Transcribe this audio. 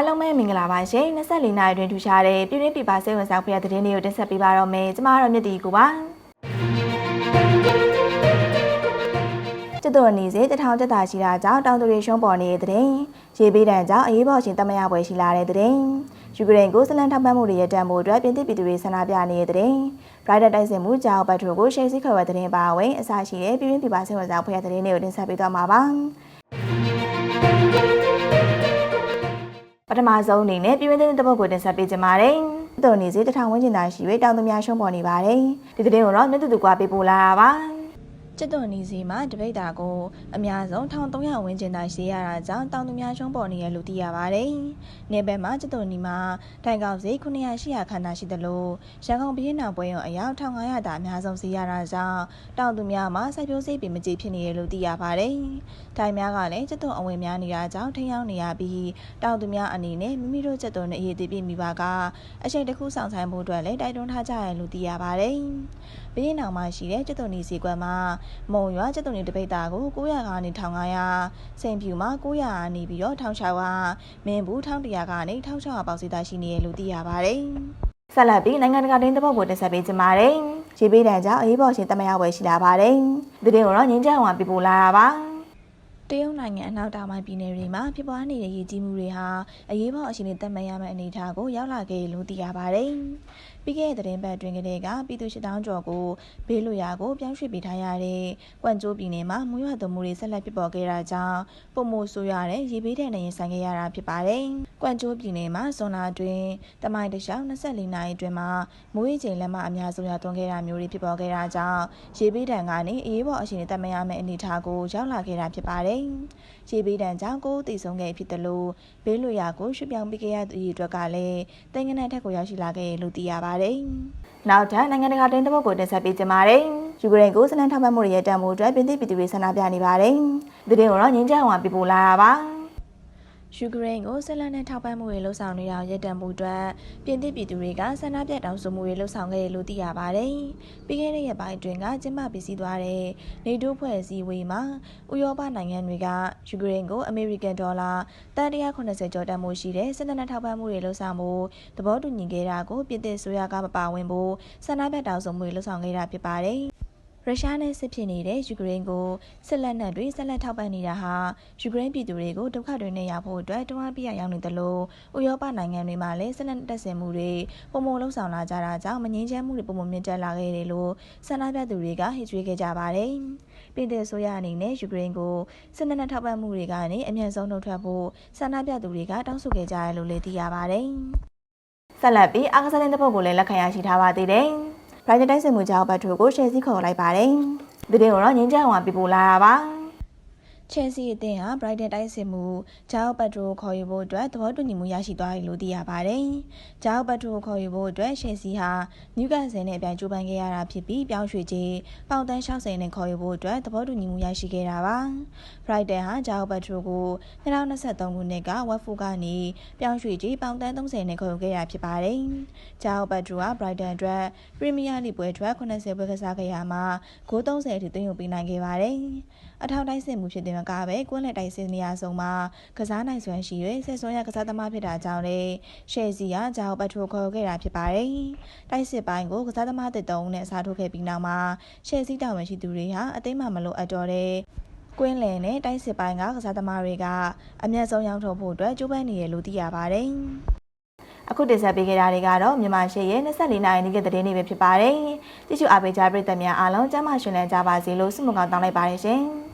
အားလုံးပဲမင်္ဂလာပါရှင်24နိုင်တွင်ထူရှားတဲ့ပြည်တွင်းပြည်ပစိတ်ဝင်စားဖွယ်တဲ့သတင်းတွေကိုတင်ဆက်ပေးပါတော့မယ်ကျမတို့မြတ်တီကိုပါကျတော်အနေစေတထောင်တက်တာရှိတာကြောင့်တောင်သူတွေရှုံးပေါ်နေတဲ့တဲ့ရေပေးတံကြောင့်အရေးပေါ်ရှင်တမရပွဲရှိလာတဲ့တဲ့ယူကရိန်းကိုစလန်ထောက်ပံ့မှုတွေရတံဖို့အတွက်ပြင်သစ်ပြည်သူတွေဆန္ဒပြနေတဲ့တဲ့ Brighter တိုက်စင်မှုကြောင့်ဘတ်ထရိုကိုရှယ်စီခွဲဝဲတဲ့ပါဝင်အစရှိတဲ့ပြည်တွင်းပြည်ပစိတ်ဝင်စားဖွယ်တဲ့သတင်းတွေကိုတင်ဆက်ပေးသွားမှာပါ ပထမဆုံးအနေနဲ့ပြည်တွင်းသတင်းတစ်ပုဒ်ကိုတင်ဆက်ပေးကြပါမယ်။တော်နေစီတထောင်ဝန်းကျင်သာရှိ၍တောင်သူများရှုံးပေါ်နေပါတယ်။ဒီသတင်းကိုတော့မြတ်တူတူကပေးပို့လာတာပါ။ ကျက်တော်နီစီမှာတပိတ်တာကိုအများဆုံး1300ဝန်းကျင်သာရှိရတာကြောင့်တောင်သူများရှုံးပေါ်နေရလို့သိရပါတယ်။နေဘက်မှာကျက်တော်နီမှာတိုင်ကောက်ဈေး900 800ခန်းသာရှိတယ်လို့ရန်ကုန်ပြည်နယ်ပွဲရုံအယောက်1500သာအများဆုံးစီရတာကြောင့်တောင်သူများမှာစိုက်ပျိုးစိတ်ပင်မကြည့်ဖြစ်နေရလို့သိရပါတယ်။တိုင်များကလည်းကျက်တော်အဝင်များနေတာကြောင့်ထိန်းရောက်နေရပြီးတောင်သူများအနေနဲ့မိမိတို့ကျက်တော်နဲ့အရေးတည်ပြမိပါကအချိန်တစ်ခုဆောင်ဆိုင်ဖို့အတွက်လည်းတိုက်တွန်းထားကြရလို့သိရပါတယ်။ပြည်နယ်မှာရှိတဲ့ကျက်တော်နီစီကွက်မှာမုံရွာကျက်တုံနေတပိတ်တာကို900ကနေ1500စိန်ဖြူမှာ900နေပြီးတော့1600မင်းဘူး1100ကနေ1600ပေါက်စီသားရှိနေရလို့သိရပါတယ်။ဆက်လက်ပြီးနိုင်ငံတကာတင်းတစ်ပုတ်ကိုတင်ဆက်ပေးကြပါမယ်။ရေပေးတန်ကြောင့်အရေးပေါ်ရှင်တမရဝယ်ရှိလာပါတယ်။ဒီတင်ကိုတော့ငင်းကြအောင်ပြပို့လာတာပါ။ တရုတ်နိုင်ငံအနောက်တောင်ပိုင်းပြည်နယ်တွေမှာဖြစ်ပွားနေတဲ့ရည်ကြီးမှုတွေဟာအရေးပေါ်အခြေအနေတက်မှတ်ရမယ့်အနေအထားကိုရောက်လာခဲ့လို့သိရပါတယ်။ပြီးခဲ့တဲ့သတင်းပတ်တွင်ကလေးကပြည်သူရှစ်တောင်းကျော်ကိုဘေးလွရာကိုပြောင်းရွှေ့ပေးထားရတဲ့ကွမ်ကျိုးပြည်နယ်မှာမွေးရွာသွမှုတွေဆက်လက်ဖြစ်ပေါ်ခဲ့တာကြောင့်ပုံမိုဆိုးရတဲ့ရေဘေးဒဏ်နဲ့ရင်ဆိုင်ခဲ့ရတာဖြစ်ပါတယ်။ ကွမ်ကျိုးပြည်နယ်မှာဇွန်လအတွင်းတမိုင်တခြား24နာရီအတွင်းမှာမွေးချိန်လက်မအများဆုံးရသွန်းခဲ့တာမျိုးတွေဖြစ်ပေါ်ခဲ့တာကြောင့်ရေဘေးဒဏ်ကနေအရေးပေါ်အခြေအနေတက်မှတ်ရမယ့်အနေအထားကိုရောက်လာခဲ့တာဖြစ်ပါတယ်။ရေဘေးဒဏ်ကြောင့်ကိုယ်တည်ဆုံးခဲ့ဖြစ်တယ်လို့ဘေးလွရာကိုရွှေ့ပြောင်းပေးခဲ့ရသူတွေအတွက်ကလည်းတင်ငနက်ထက်ကိုရောက်ရှိလာခဲ့လို့သိရပါတယ်။နောက်ထပ်နိုင်ငံတကာတင်းတစ်ပုတ်ကိုတင်ဆက်ပေးကြပါမယ်။ယူကရိန်းကိုစနန်ထောက်ပံ့မှုတွေရတံမို့အတွက်ပြည်သူပြည်သူတွေဆန္ဒပြနေပါတယ်။ဒီတင်ကိုတော့ငင်းကြအောင်ပြပို့လာတာပါ။ ယူကရိန်းကိုဆက်လက်နဲ့ထောက်ပံ့မှုတွေလှုပ်ဆောင်နေတာရပ်တန့်မှုအတွက်ပြည်သစ်ပြည်သူတွေကဆန္ဒပြတောင်းဆိုမှုတွေလှုပ်ဆောင်ခဲ့တယ်လို့သိရပါတယ်။ပြီးခဲ့တဲ့ရက်ပိုင်းအတွင်းကကျင်းပပြီးစီးသွားတဲ့နေတိုးဖွဲ့စည်းဝေးမှာဥရောပနိုင်ငံတွေကယူကရိန်းကိုအမေရိကန်ဒေါ်လာတန်180ကျော်တန်မှုရှိတဲ့စစ်တပ်နဲ့ထောက်ပံ့မှုတွေလှုပ်ဆောင်မှုသဘောတူညီခဲ့တာကိုပြည်သစ်ဆိုရကမပါဝင်ဖို့ဆန္ဒပြတောင်းဆိုမှုတွေလှုပ်ဆောင်ခဲ့တာဖြစ်ပါတယ်။ ရုရှားနဲ့စစ်ဖြစ်နေတဲ့ယူကရိန်းကိုစစ်လက်နက်တွေဆက်လက်ထောက်ပံ့နေတာဟာယူကရိန်းပြည်သူတွေကိုဒုက္ခတွေနဲ့ရဖို့အတွက်တွန်းအားပေးရရောက်နေတယ်လို့ဥရောပနိုင်ငံတွေမှာလည်းစစ်လက်နက်တပ်ဆင်မှုတွေပုံမလုံဆောင်လာကြတာကြောင့်မငြင်းချမ်းမှုတွေပုံမမြင့်တက်လာခဲ့တယ်လို့ဆန္ဒပြသူတွေကဟစ်ကြွေးခဲ့ကြပါတယ်။ပြည်သူဆိုရအနေနဲ့ယူကရိန်းကိုစစ်လက်နက်ထောက်ပံ့မှုတွေကနေအမြန်ဆုံးနှုတ်ထွက်ဖို့ဆန္ဒပြသူတွေကတောင်းဆိုခဲ့ကြရလို့လည်းသိရပါတယ်။ဆက်လက်ပြီးအာကစားတဲ့ပုတ်ကိုလည်းလက်ခံရရှိထားပါသေးတယ်။ Brighton တိုက်စစ်မှုကြောင့်ဘတ်ထိုကိုရှယ်စီခေါ်လိုက်ပါတယ်။ဒီတင်ကိုတော့ငင်းကြအောင်ပြပို့လာတာပါ။ ချယ်ဆီအသင်းဟာ Brighton တိုက်စစ်မှုဂျာအိုဘတ်တိုခေါ်ယူဖို့အတွက်သဘောတူညီမှုရရှိသွားပြီလို့သိရပါတယ်။ဂျာအိုဘတ်တိုခေါ်ယူဖို့အတွက်ချယ်ဆီဟာနျူကာဆယ်နဲ့အပြိုင်ကြိုးပမ်းခဲ့ရတာဖြစ်ပြီးပြောင်းရွှေ့ခြင်းပေါင်တန်း60နဲ့ခေါ်ယူဖို့အတွက်သဘောတူညီမှုရရှိခဲ့တာပါ။ Brighton ဟာဂျာအိုဘတ်တိုကို2023ခုနှစ်ကဝက်ဖူကနေပြောင်းရွှေ့ခြင်းပေါင်တန်း30နဲ့ခေါ်ယူခဲ့တာဖြစ်ပါတယ်။ဂျာအိုဘတ်တိုဟာ Brighton အတွက်ပရီးမီးယားလိပွဲအတွက်80ပွဲကစားခဲ့ရမှာဂိုး30အထိသွင်းယူပေးနိုင်ခဲ့ပါတယ်။အထောက်တိုင်းစစ်မှုဖြစ်တဲ့မကပဲကွန်းလက်တိုက်စစ်နေရာဆုံးမှာကစားနိုင်စွမ်းရှိ၍ဆက်စွမ်းရကစားသမားဖြစ်တာကြောင့်လေရှယ်စီကဂျာအိုပတ်ထိုခေါ်ခဲ့တာဖြစ်ပါတယ်။တိုက်စစ်ပိုင်းကိုကစားသမားတစ်တုံးနဲ့အစားထိုးခဲ့ပြီးနောက်မှာရှယ်စီတာဝန်ရှိသူတွေဟာအသိမှမလို့အပ်တော်တဲ့ကွင်းလယ်နဲ့တိုက်စစ်ပိုင်းကကစားသမားတွေကအမျက်ဆုံးရောက်ထုတ်ဖို့အတွက်ကြိုးပမ်းနေရလို့သိရပါတယ်။အခုတင်ဆက်ပေးခဲ့တာတွေကတော့မြန်မာရှေ့ရဲ့24နိုင်နေ့ကတဲ့နေ့ပဲဖြစ်ပါတယ်။ကြည့်ရှုအားပေးကြပရိသတ်များအားလုံးကျမ်းမာရှင်လန်းကြပါစေလို့ဆုမွန်ကောင်းတောင်းလိုက်ပါတယ်ရှင်။ Thank you.